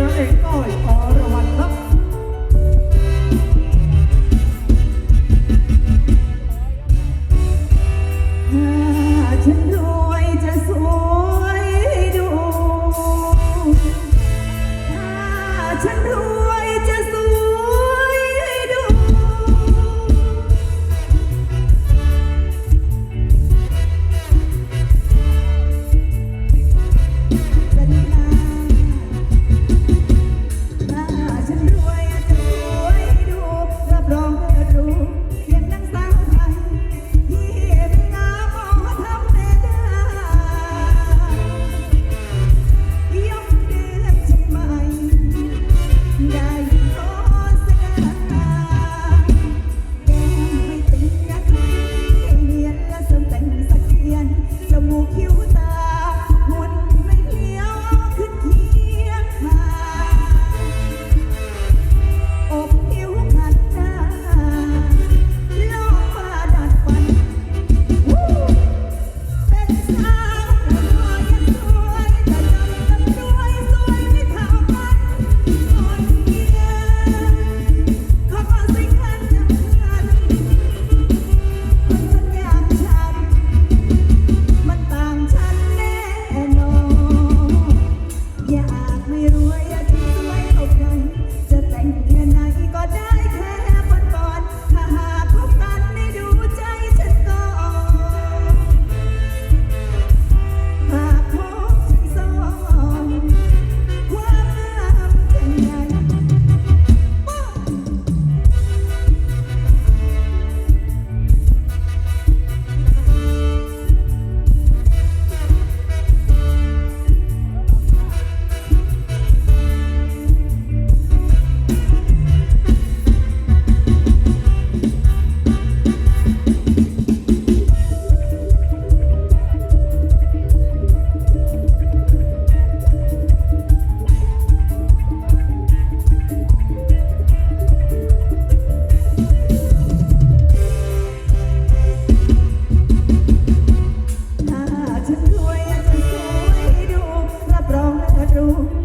ด้วฉันรวยจะสวยดู ถ้าฉัน You. don't